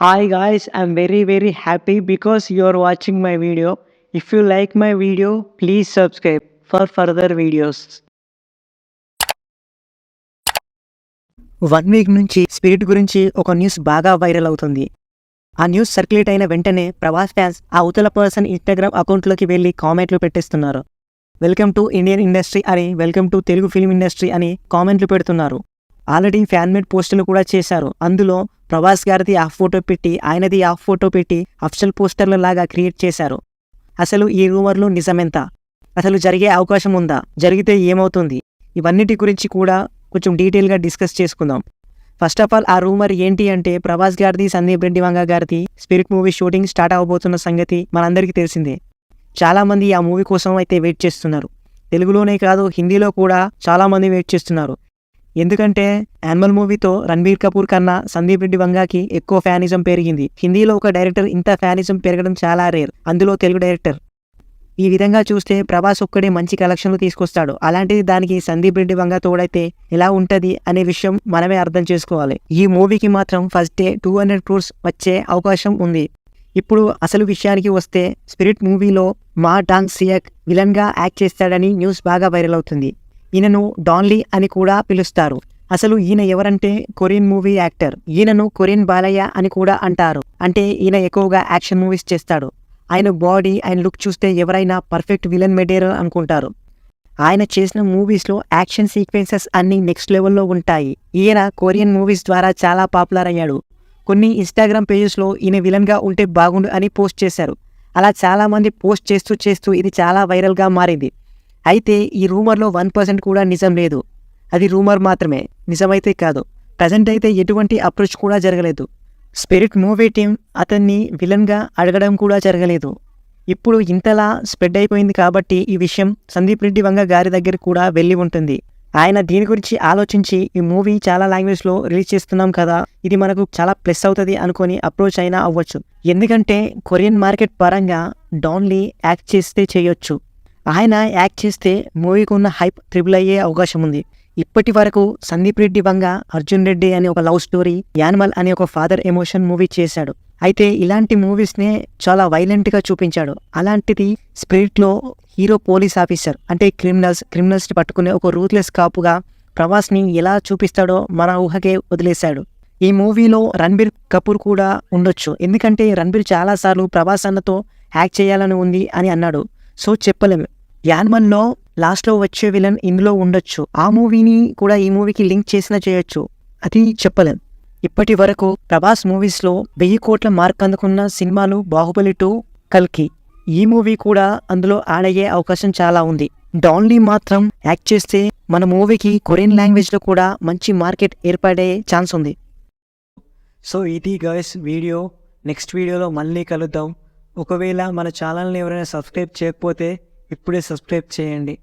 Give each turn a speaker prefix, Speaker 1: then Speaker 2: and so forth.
Speaker 1: Hi guys I'm very very happy because you are watching my video if you like my video please subscribe for further videos one week నుంచి spirit గురించి ఒక news బాగా viral అవుతుంది. ఆ news circulate అయిన వెంటనే Prabhas fans ఆ అవతల పర్సన్ ఇన్స్టాగ్రామ్ అకౌంట్లోకి వెళ్ళి కామెంట్లు పెట్టేస్తున్నారు. వెల్కమ్ టు ఇండియన్ ఇండస్ట్రీ అని welcome to Telugu film industry అని కామెంట్లు పెడుతున్నారు. ఆల్రెడీ ఫ్యాన్ మేడ్ పోస్టులు కూడా చేశారు. అందులో ప్రభాస్ గారిది ఆ ఫోటో పెట్టి ఆయనది ఆ ఫోటో పెట్టి అఫ్షల్ పోస్టర్ల లాగా క్రియేట్ చేశారు. అసలు ఈ రూమర్లు నిజమెంత? అసలు జరిగే అవకాశం ఉందా? జరిగితే ఏమవుతుంది? ఇవన్నిటి గురించి కూడా కొంచెం డీటెయిల్గా డిస్కస్ చేసుకుందాం. ఫస్ట్ ఆఫ్ ఆల్ ఆ రూమర్ ఏంటి అంటే ప్రభాస్ గారిది సందీప్ రెడ్డి వంగ గారిది స్పిరిట్ మూవీ షూటింగ్ స్టార్ట్ అవబోతున్న సంగతి మనందరికీ తెలిసిందే. చాలా మంది ఆ మూవీ కోసం అయితే వెయిట్ చేస్తున్నారు. తెలుగులోనే కాదు హిందీలో కూడా చాలా మంది వెయిట్ చేస్తున్నారు. ఎందుకంటే యానిమల్ మూవీతో రణబీర్ కపూర్ కన్నా సందీప్ రెడ్డి వంగాకి ఎక్కువ ఫ్యానిజం పెరిగింది. హిందీలో ఒక డైరెక్టర్ ఇంత ఫ్యానిజం పెరగడం చాలా రేర్. అందులో తెలుగు డైరెక్టర్. ఈ విధంగా చూస్తే ప్రభాస్ ఒక్కడే మంచి కలెక్షన్లు తీసుకొస్తాడు. అలాంటిది దానికి సందీప్ రెడ్డి వంగ తోడైతే ఎలా ఉంటది అనే విషయం మనమే అర్థం చేసుకోవాలి. ఈ మూవీకి మాత్రం first day two hundred crores వచ్చే అవకాశం ఉంది. ఇప్పుడు అసలు విషయానికి వస్తే స్పిరిట్ మూవీలో మా డాంగ్ సియక్ విలన్గా యాక్ట్ చేస్తాడని న్యూస్ బాగా వైరల్ అవుతుంది. ఈయనను డాన్లీ అని కూడా పిలుస్తారు. అసలు ఈయన ఎవరంటే కొరియన్ మూవీ యాక్టర్? ఈయనను కొరియన్ బాలయ్య అని కూడా అంటారు. అంటే ఈయన ఎక్కువగా యాక్షన్ మూవీస్ చేస్తాడు. ఆయన బాడీ ఆయన లుక్ చూస్తే ఎవరైనా పర్ఫెక్ట్ విలన్ మెడేర్ అనుకుంటారు. ఆయన చేసిన మూవీస్లో యాక్షన్ సీక్వెన్సెస్ అన్ని నెక్స్ట్ లెవెల్లో ఉంటాయి. ఈయన కొరియన్ మూవీస్ ద్వారా చాలా పాపులర్ అయ్యాడు. కొన్ని ఇన్స్టాగ్రామ్ పేజెస్లో ఈయన విలన్గా ఉంటే బాగుండు అని పోస్ట్ చేశారు. అలా చాలామంది పోస్ట్ చేస్తూ చేస్తూ ఇది చాలా వైరల్గా మారింది. అయితే ఈ రూమర్లో వన్ పర్సెంట్ కూడా నిజం లేదు. అది రూమర్ మాత్రమే. నిజమైతే కాదు. ప్రజెంట్ అయితే ఎటువంటి అప్రోచ్ కూడా జరగలేదు. స్పిరిట్ మూవీ టీం అతన్ని విలన్గా అడగడం కూడా జరగలేదు. ఇప్పుడు ఇంతలా స్ప్రెడ్ అయిపోయింది కాబట్టి ఈ విషయం సందీప్ రెడ్డి వంగ గారి దగ్గర కూడా వెళ్ళి ఉంటుంది. ఆయన దీని గురించి ఆలోచించి ఈ మూవీ చాలా లాంగ్వేజ్లో రిలీజ్ చేస్తున్నాం కదా ఇది మనకు చాలా ప్లస్ అవుతుంది అనుకొని అప్రోచ్ అయినా అవ్వచ్చు. ఎందుకంటే కొరియన్ మార్కెట్ పరంగా డాన్లీ యాక్ట్ చేస్తే చేయొచ్చు. ఆయన యాక్ట్ చేస్తే మూవీకి ఉన్న హైప్ ట్రిపుల్ అయ్యే అవకాశం ఉంది ఇప్పటి వరకు సందీప్ రెడ్డి వంగ అర్జున్ రెడ్డి అనే ఒక లవ్ స్టోరీ యానిమల్ అనే ఒక ఫాదర్ ఎమోషన్ మూవీ చేశాడు. అయితే ఇలాంటి మూవీస్నే చాలా వైలెంట్గా చూపించాడు. అలాంటిది స్పిరిట్లో హీరో పోలీస్ ఆఫీసర్ అంటే క్రిమినల్స్ క్రిమినల్స్ని పట్టుకునే ఒక రూత్లెస్ కాపుగా ప్రభాస్ని ఎలా చూపిస్తాడో మన ఊహకే వదిలేశాడు. ఈ మూవీలో రణబీర్ కపూర్ కూడా ఉండొచ్చు. ఎందుకంటే రణబీర్ చాలాసార్లు ప్రభాస్ అన్నతో యాక్ట్ చేయాలని ఉంది అని అన్నాడు. సో చెప్పలేము యాన్మన్లో లాస్ట్లో వచ్చే విలన్ ఇందులో ఉండొచ్చు. ఆ మూవీని కూడా ఈ మూవీకి లింక్ చేసినా చేయొచ్చు. అది చెప్పలేం. ఇప్పటి వరకు ప్రభాస్ మూవీస్లో వెయ్యి కోట్ల మార్క్ అందుకున్న సినిమాలు బాహుబలి టూ కల్కి. ఈ మూవీ కూడా అందులో యాడ్ అయ్యే అవకాశం చాలా ఉంది. డాన్లీ మాత్రం యాక్ట్ చేస్తే మన మూవీకి కొరియన్ లాంగ్వేజ్లో కూడా మంచి మార్కెట్ ఏర్పడే ఛాన్స్ ఉంది. సో ఇది గైస్ వీడియో. నెక్స్ట్ వీడియోలో మళ్ళీ కలుద్దాం. ఒకవేళ మన ఛానల్ని ఎవరైనా సబ్స్క్రైబ్ చేయకపోతే ఇప్పుడే సబ్స్క్రైబ్ చేయండి.